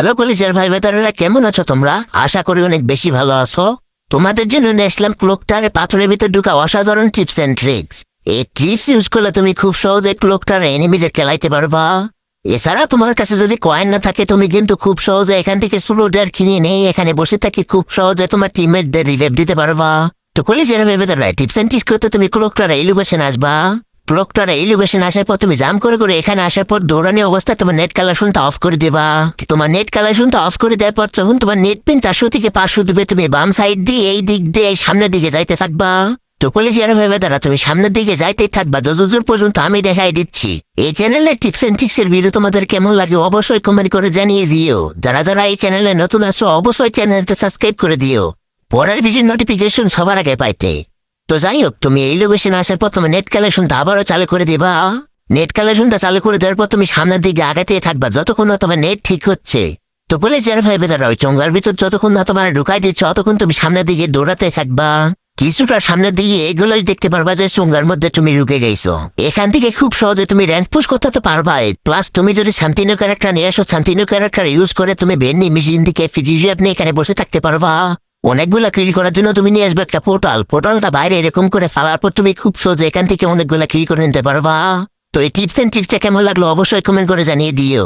Hello কলিজার ভাই বেতারেরা কেমন আছো তোমরা? আশা করি অনেক বেশি ভালো আছো। তোমাদের জন্য নিয়ে আসলাম ক্লোকটারে পাথরের ভিতর ঢুকা অসাধারণ টিপস অ্যান্ড ট্রিক্স এই টিপস ইউজ করলে তুমি খুব সহজে ক্লোকটার এনিমিদের খেলাইতে পারবা। এছাড়া তোমার কাছে যদি কয়েন না থাকে, তুমি কিন্তু খুব সহজে এখান থেকে স্লোডার কিনে নেই এখানে বসে থাকি খুব সহজে তোমার টিমমেটদের রিভেভ দিতে পারবা। তো কলিজার ভাই বেতারা টিপস অ্যান্ড ট্রিক্স করতে তুমি ক্লোকটার এলিভেশন আসবা। ক্লকটার এলিভেশন আসার পর তুমি জাম করে করে এখানে আসার পর দৌড়ানি অবস্থায় তোমার নেট কালেকশনটা অফ করে দেবা। তোমার নেট কালেকশনটা অফ করে দেওয়ার পর তখন তোমার নেট পিন চারশো থেকে পাঁচশো দেবে, তুমি বাম সাইড দিয়ে এই দিক দিয়ে এই সামনের দিকে যাইতে থাকবা। তো কলেজের ভেবে দ্বারা তুমি সামনের দিকে যাইতেই থাকবা। যতদূর পর্যন্ত আমি দেখাই দিচ্ছি, এই চ্যানেলের টিপস এন্ড ট্রিক্স এর ভিডিও তোমাদের কেমন লাগে অবশ্যই কমেন্ট করে জানিয়ে দিও। যারা যারা এই চ্যানেলে নতুন আছো, অবশ্যই চ্যানেলটা সাবস্ক্রাইব করে দিও। পরের ভিডিও নোটিফিকেশন সবার আগে পাইতে। তো যাই হোক তুমি এই লোকেশনে আসার পর তুমি নেট কালেকশনটা আবারও চালু করে দিবা। নেট কালেকশনটা চালু করে দেওয়ার পর তুমি সামনের দিকে আগাতে থাকবা, যতক্ষণ না তোমার নেট ঠিক হচ্ছে। তো বলে যারা ভাই বেদারা ওই চঙ্গার ভিতর যতক্ষণ না তোমার ঢুকাই দিচ্ছে, ততক্ষণ তুমি সামনের দিকে দৌড়াতে থাকবা। কিছুটা সামনের দিকে এগুলোই দেখতে পারবা যে চঙ্গার মধ্যে তুমি ঢুকে গেছো। এখান থেকে খুব সহজে তুমি র্যাঙ্ক পুশ করতে তো পারবা প্লাস তুমি যদি শান্তিনু ক্যারেক্টার নিয়ে আসো শান্তিনু ক্যারেক্টার ইউজ করে তুমি বেন্নি মেশিন থেকে ফিরিয়ে আপনি এখানে বসে থাকতে পারবা। অনেকগুলা ক্লিক করার জন্য তুমি নিয়ে আসবে একটা পোর্টাল পোর্টালটা বাইরে এরকম করে ফেলার পর তুমি খুব সহজে এখান থেকে অনেকগুলা ক্লিক করে নিতে পারবা। তো এই টিপস এন্ড ট্রিক্সটা কেমন লাগল অবশ্যই কমেন্ট করে জানিয়ে দিও।